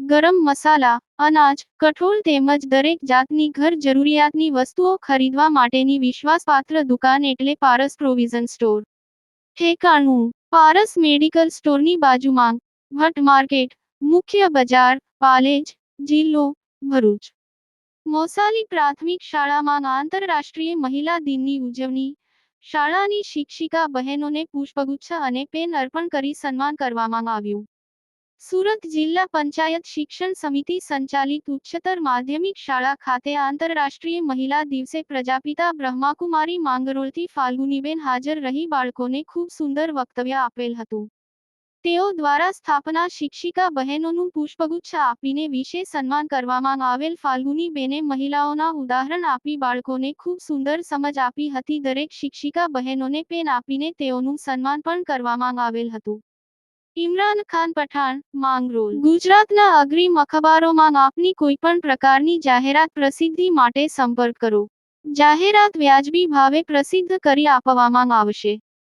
ગરમ મસાલા, અનાજ, કઠોળ તેમજ દરેક જાતની ઘર જરૂરિયાતની વસ્તુઓ ખરીદવા માટેની વિશ્વાસપાત્ર દુકાન એટલે પારસ પ્રોવિઝન સ્ટોર. ઠેકાણું, પારસ મેડિકલ સ્ટોરની બાજુમાં, ભટ્ટ માર્કેટ, મુખ્ય બજાર, પાલેજ, જિલ્લો, ભરૂચ. મોસાલી પ્રાથમિક શાળામાં આંતરરાષ્ટ્રીય મહિલા દિનની ઉજવણી, શાળાની શિક્ષિકા બહેનોને પુષ્પગુચ્છ અને પેન અર્પણ કરી સન્માન કરવામાં આવ્યું. સુરત જિલ્લા પંચાયત શિક્ષણ સમિતિ સંચાલિત ઉચ્ચતર માધ્યમિક શાળા ખાતે આંતરરાષ્ટ્રીય મહિલા દિવસે પ્રજાપિતા બ્રહ્માકુમારી માંગરોળથી ફાલ્ગુનીબેન હાજર રહી બાળકોને ખૂબ સુંદર વક્તવ્ય આપેલ હતું. તેઓ દ્વારા સ્થાપના શિક્ષિકા બહેનોનું પુષ્પગુચ્છ આપીને વિશેષ સન્માન કરવામાં આવેલ ફાલ્ગુની બેને મહિલાઓના ઉદાહરણ આપી બાળકોને ખૂબ સુંદર સમજ આપી હતી. દરેક શિક્ષિકા બહેનોને પેન આપીને તેઓનું સન્માન પણ કરવામાં આવેલ હતું. ઇમરાન ખાન પઠાણ, માંગરોલ. ગુજરાતના અગ્રીમ અખબારોમાં આપની કોઈ પણ પ્રકારની જાહેરાત પ્રસિદ્ધિ માટે સંપર્ક કરો. જાહેરાત વ્યાજબી ભાવે પ્રસિદ્ધ કરી આપવામાં આવશે.